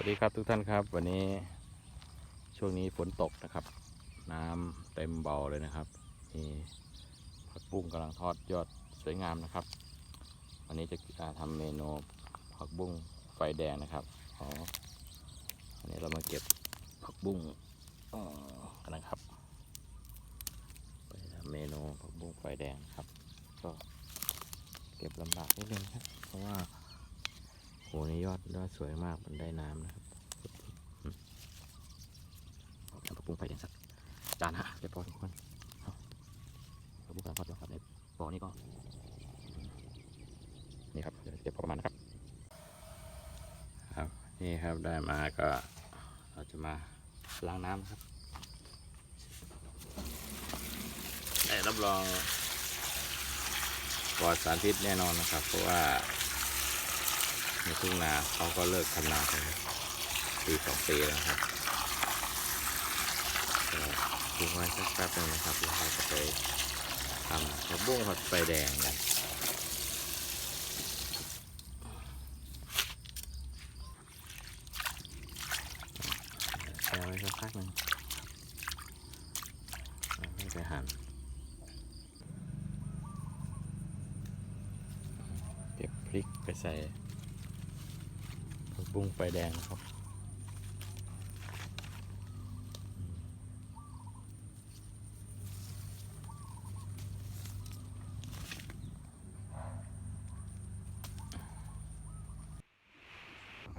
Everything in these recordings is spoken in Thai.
วัสดีครับทุกท่านครับ วันนี้ช่วงนี้ฝนตกนะครับ น้ำเต็มเบาเลยนะครับมีผักบุ้งกำลังทอดยอดสวยงามนะครับ วันนี้จะอ่าทำเมนูผักบุ้งไฟแดงนะครับอ๋อวันนี้เรามาเก็บผักบุ้งกันนะครับไปทำเมนูผักบุ้งไฟแดงครับ ก็เก็บลำบากนิดนึงครับเพราะว่าโหนี่ยอดยอดสวยมากมันได้น้ำนะครับอืม ปรุงไฟแดงสักจานฮะเดี๋ยวพอทุกคนเอาเอาบุกการทอดแล้วครับในบ่อนี่ก็นี่ครับเดี๋ยวเก็บพอประมาณนะครับ ครับนี่ครับได้มาก็เราจะมาล้างน้ำครับได้รับรองปลอดสารพิษแน่นอนนะครับ เพราะว่าในทุ่งนาเขาก็เลิกทำนาไปปีสองปีแล้วครับ ก็ทิ้งไว้สักแป๊บนึงนะครับแล้วเราจะไปทำกระบุ้งผัดไฟแดงกันแช่ไว้สักพักหนึ่งแล้วค่อยไปหั่นเก็บพริกไปใส่ผักบุ้งไฟแดงครับ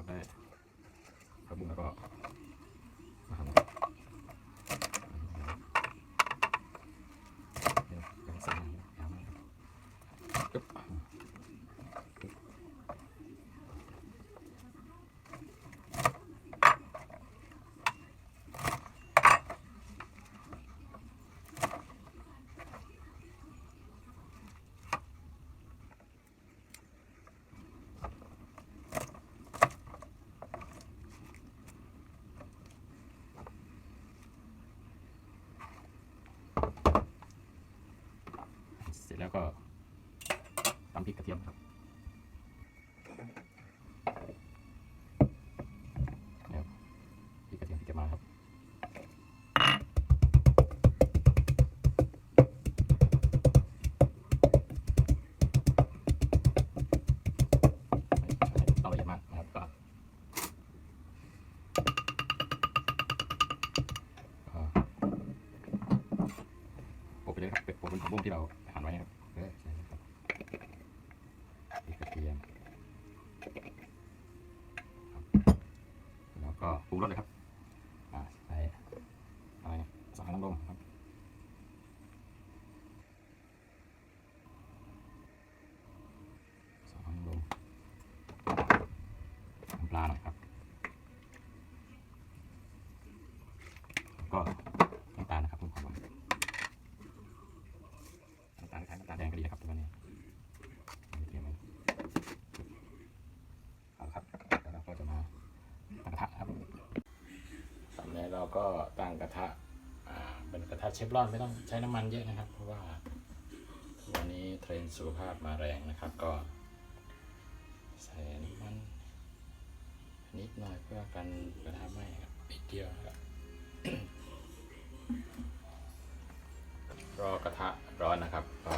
ครับได้ผักบุ้งแล้วก็มาหั่นนะครับเดี๋ยวยังใส่ยาวมากครับปึ๊บ เสร็จ แล้วก็ตำพริกกระเทียมครับเดี๋ยวพริกกระเทียมที่เก็บมาครับไม่ต้องละเอียดมากนะครับก็อ่าโปะไปเลยครับเป็ดโปะบนผักบุ้งที่เราหั่นไว้นะครับเออใช่ครับพริกกระเทียมครับแล้วก็ปรุ งรสเลยครับอ่าใส่อะไรนะสองน้ำลมครับสองน้ำลมน้ำปลาหน่อยครับแล้วก็น้ำตาลนะครับเพิ่มความหวาน น้ำตาลคล้ายน้ำตาลแดงก็ดีนะครับตัวนี้เตรียมไว้เอาละครับแล้วเราก็จะมาตั้งกระทะครับตอนนี้ เราก็ตั้งกระทะเป็นกระทะเชฟรอนไม่ต้องใช้น้ำมันเยอะนะครับ เพราะว่าวันนี้เทรนสุขภาพมาแรงนะครับก็ใส่น้ำมันนิดหน่อยเพื่อกันกระทะไหม้ครับนิดเดียวครับรอกระทะร้อนนะครับก็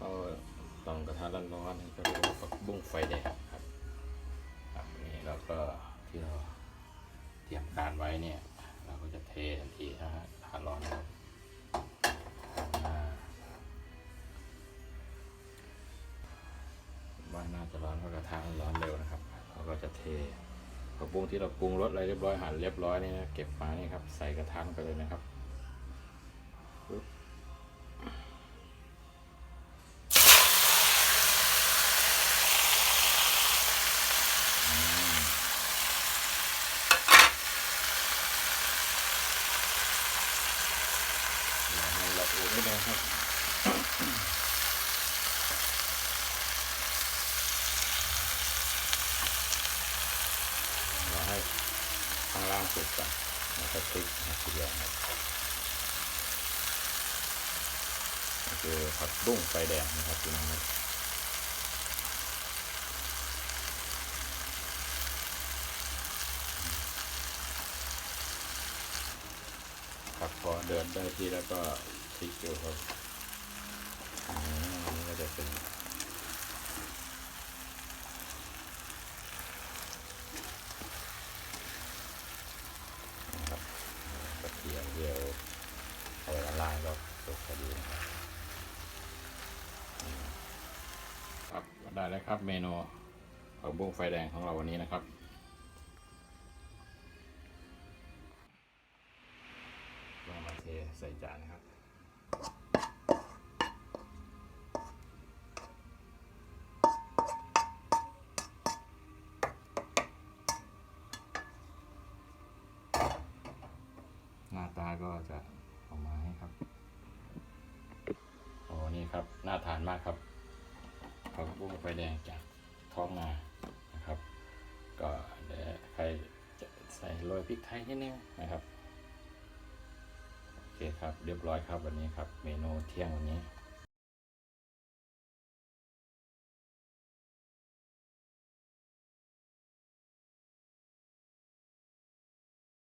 ก็ต้องกระทะร้อนๆให้ก็เรียกว่าบุ้งไฟแดงครับครับนี่เราก็ที่เรา เตรียมการไว้เนี่ย เราก็จะเททันทีนะฮะทานร้อนครับอ่าว่าน่าจะร้อนเพราะกระทะมันร้อนเร็วนะครับ เราก็จะเทกระปรุงที่เราปรุงรสอะไรเรียบร้อยหั่นเรียบร้อยนี่นะเก็บมานี่ครับใส่กระทะไปเลยนะครับปึ๊บ ครับเราให้ข้างล่างสุดก่อนแล้วก็ติ๊กเกลือครับคือผักบุ้งไฟแดงนะครับพี่น้องครับครัพอเดินได้ที่แล้วก็ พลิกดูครับอืมอันนี้ก็จะเป็นนะครับกระเทียมเดียวเอาไว้ละลายก็สุกพอดีนะครับอืมครับได้แล้วครับเมนูผักบุ้งไฟแดงของเราวันนี้นะครับลองมาเทใส่จานนะครับ ก็จะออกมาให้ครับโอ้นี่ครับน่าทานมากครับผักบุ้งไฟแดงจากท้องนานะครับ ก็เดี๋ยวใครจะใส่โรยพริกไทยนิดนึงนะครับโอเคครับเรียบร้อยครับวันนี้ครับ เมนูเที่ยงวันนี้